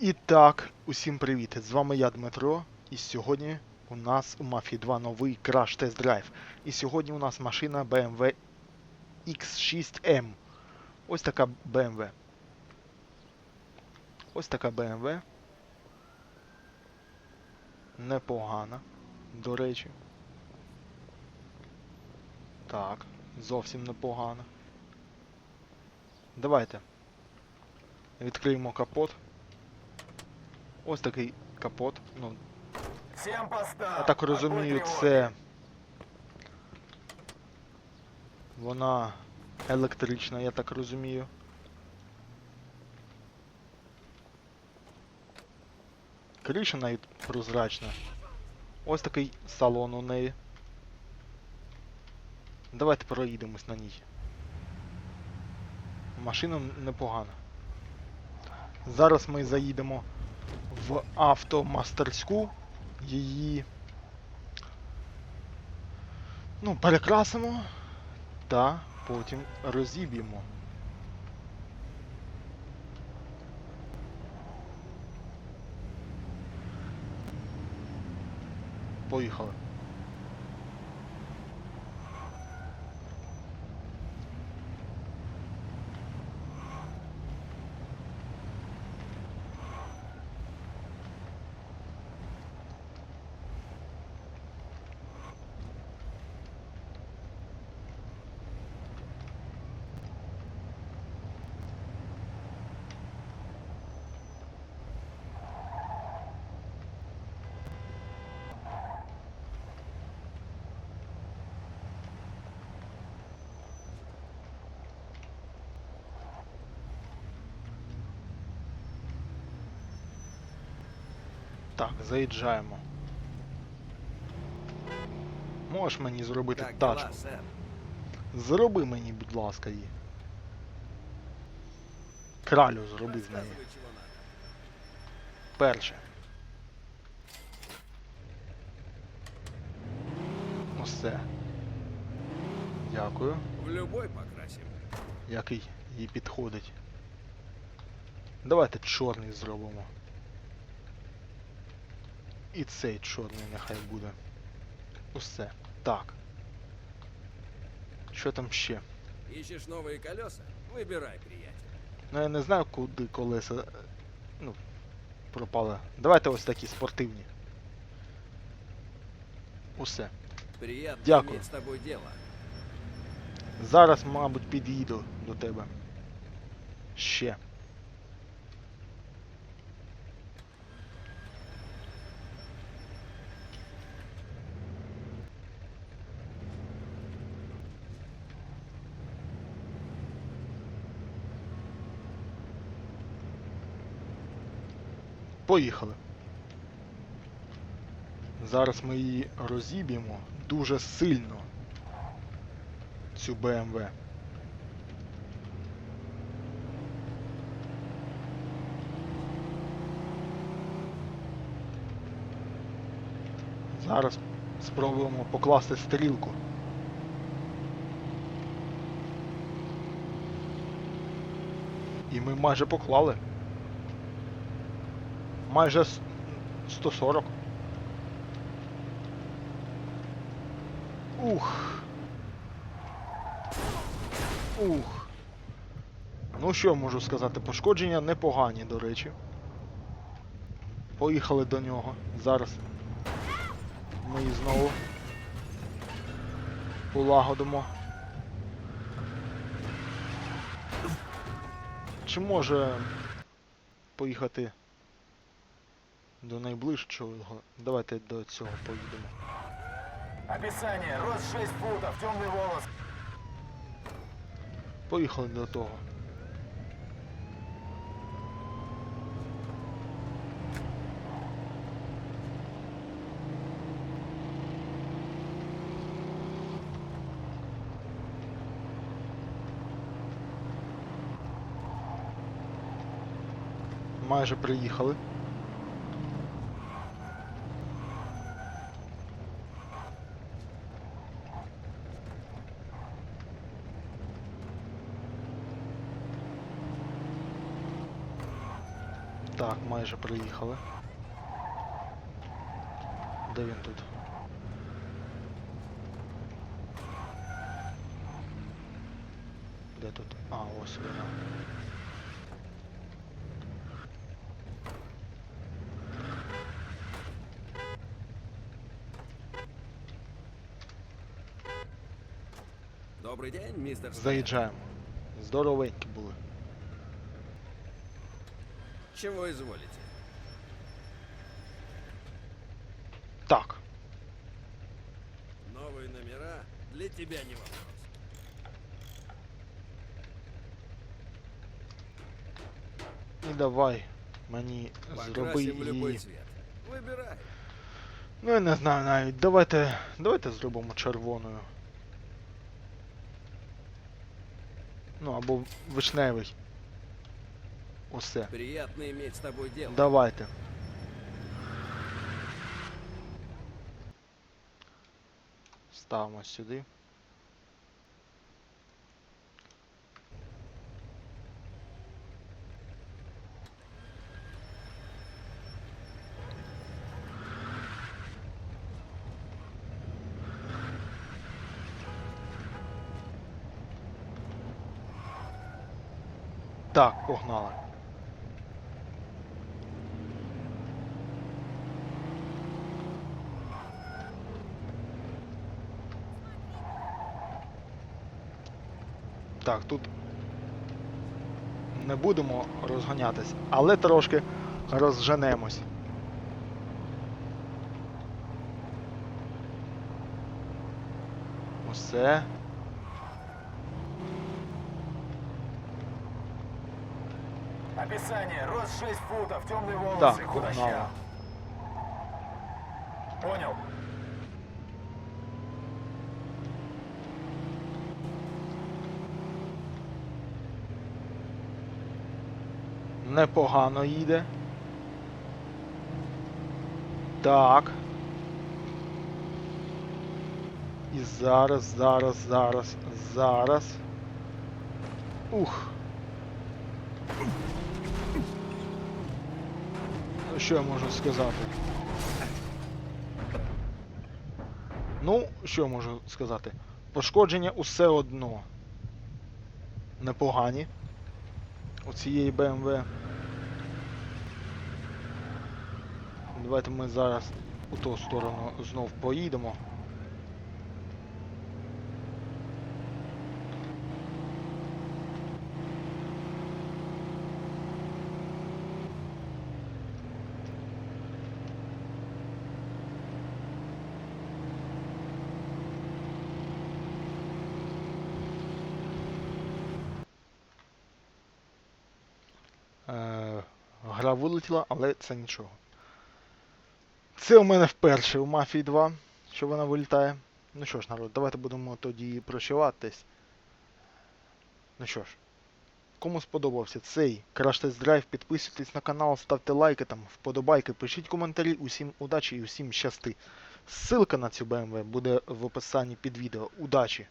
І так, усім привіт! З вами я, Дмитро, і сьогодні у нас у Mafia 2 новий Crash Test Drive. І сьогодні у нас машина BMW X6M. Ось така BMW. Ось така BMW. Непогана, до речі. Так, зовсім непогано. Давайте. Відкриємо капот. Ось такий капот. Ну, постав! я так розумію, це. Вона електрична, я так розумію. Криша навіть прозрачна. Ось такий салон у неї. Давайте проїдемось на ній. Машина непогана. Зараз ми заїдемо в автомастерську. Її ну, перекрасимо та потім розіб'ємо. Поїхали. Так, заїжджаємо. Можеш мені зробити Как тачку? дела. Зроби мені, будь ласка, її. Кралю зроби з неї. Перше. Усе. Дякую. В любой покрасим. Який їй підходить. Давайте чорний зробимо. І цей чорний нехай буде. Усе. Так. Що там ще? Ищешь новые колеса? Выбирай, приятель. Ну я не знаю, куди колеса е, ну, пропали. Давайте ось такі спортивні. Усе. Приятно Дякую. с тобой дело. Зараз, мабуть, під'їду до тебе. Ще. Поїхали. Зараз ми її розіб'ємо дуже сильно цю BMW. Зараз спробуємо покласти стрілку. І ми майже поклали. Майже с- 140. Ух. Ух. Ну що можу сказати, пошкодження непогані, до речі. Поїхали до нього. Зараз ми знову полагодимо. Чи може поїхати до найближчого? Давайте до цього поїдемо. Описание. Рост 6 футов, темный волос. Поїхали до того. Майже приїхали. Так, майже приїхали. Де він тут? Де тут? А, ось вона. Добрый день, мистер Заїжджаємо. Здоровенькі були. Чего изволите? Так, Новые номера для тебя не вопрос. і давай мені зроби Покрасим в любой її. цвет. Выбирай. Ну я не знаю навіть. Давайте. Давайте зробимо червоною. Ну або вишневий. Усе. Приятно иметь с тобой дело. Давайте. Ставимо сюди. Так, погнали. Так, тут не будемо розганятись, але трошки розженемось. Усе. Описание. Рост 6 футов, темные волосы, Так, худощав. Понял. Непогано їде. Так. І зараз, зараз, зараз, зараз. Ух. Ну, що я можу сказати? Ну, що я можу сказати? Пошкодження усе одно. Непогані. У цієї BMW. Давайте ми зараз у ту сторону знов поїдемо. Е, гра вилетіла, але це нічого. Це у мене вперше у Мафії 2, що вона вилітає. Ну що ж, народ, давайте будемо тоді прощаватись. Ну що ж, кому сподобався цей краш драйв, підписуйтесь на канал, ставте лайки там, вподобайки, пишіть коментарі, усім удачі і усім щасти. Ссылка на цю BMW буде в описанні під відео. Удачі!